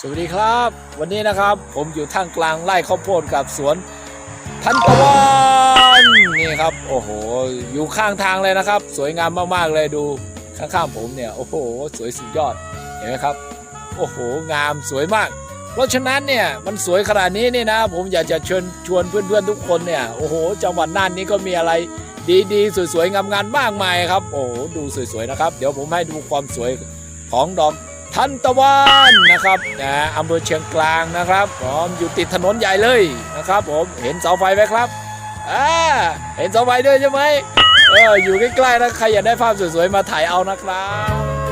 สวัสดีครับ วันนี้นะครับผมอยู่ท่ามกลางไร่ข้าวโพดกับสวนทันตะวันนี่ครับ โอ้โห อยู่ข้างทางเลยนะครับ สวยงามมากๆเลยดูข้างๆผมเนี่ยโอ้โห สวยสุดยอดเห็นไหมครับ โอ้โห งามสวยมาก เพราะฉะนั้นเนี่ยมันสวยขนาดนี้นี่นะ ผมอยากจะเชิญชวนเพื่อนๆทุกคนเนี่ยโอ้โห จังหวัดน่านนี้ก็มีอะไรดีๆ สวยๆงามๆมากมายครับ โอ้โหดูสวยๆนะครับ เดี๋ยวผมให้ดูความสวยของดอก ทันตะวันนะครับนะอำเภอเชียงกลางนะครับผมอยู่ติดถนนใหญ่เลยนะครับ ผมเห็นเสาไฟไหมครับอ่าเห็นเสาไฟด้วยใช่ไหมเอออยู่ใกล้ๆนะใครอยากได้ภาพสวยๆมาถ่ายเอานะครับ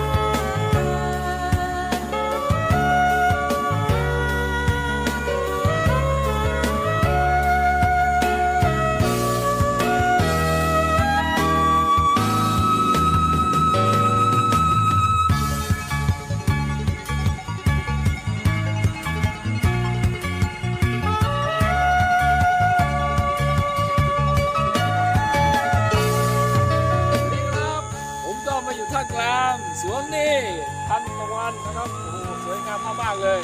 นตะวันนะครับโอ้โหสวยงามมากๆเลย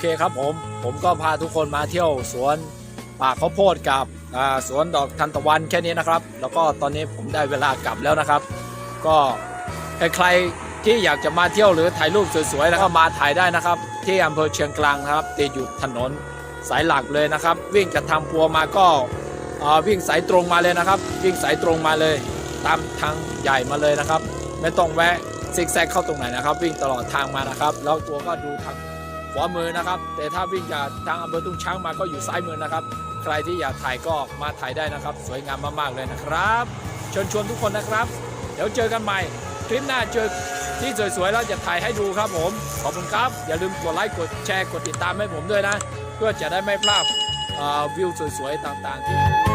เคครับผม ผมก็พาทุกคนมาเที่ยวสวนป่าข้าวโพดกับสวนดอกทันตะวันแค่นี้นะครับ แล้วก็ตอนนี้ผมได้เวลากลับแล้วนะครับ ก็ใครๆที่อยากจะมาเที่ยวหรือถ่ายรูปสวยๆแล้วก็มาถ่ายได้นะครับ ที่อำเภอเชียงกลางนะครับติดอยู่ถนนสายหลักเลยนะครับ วิ่งจากทางพัวมาก็วิ่งสายตรงมาเลยนะครับ วิ่งสายตรงมาเลย ตามทางใหญ่มาเลยนะครับ ไม่ต้องแวะซิกแซกเข้าตรงไหนนะครับ วิ่งตลอดทางมานะครับ แล้วตัวก็ดูทาง วามือนะครับ แต่ถ้าวิ่งจากทางอำเภอตุ้งช้างมาก็อยู่ซ้ายมือนะครับ ใครที่อยากถ่ายก็มาถ่ายได้นะครับ สวยงามมากๆเลยนะครับเชิญชวนทุกคนนะครับ เดี๋ยวเจอกันใหม่ คลิปหน้าเจอที่สวยๆแล้วจะถ่ายให้ดูครับผม ขอบคุณครับ อย่าลืมกดไลค์กดแชร์กดติดตามให้ผมด้วยนะ เพื่อจะได้ไม่พลาดวิวสวยๆต่างๆที่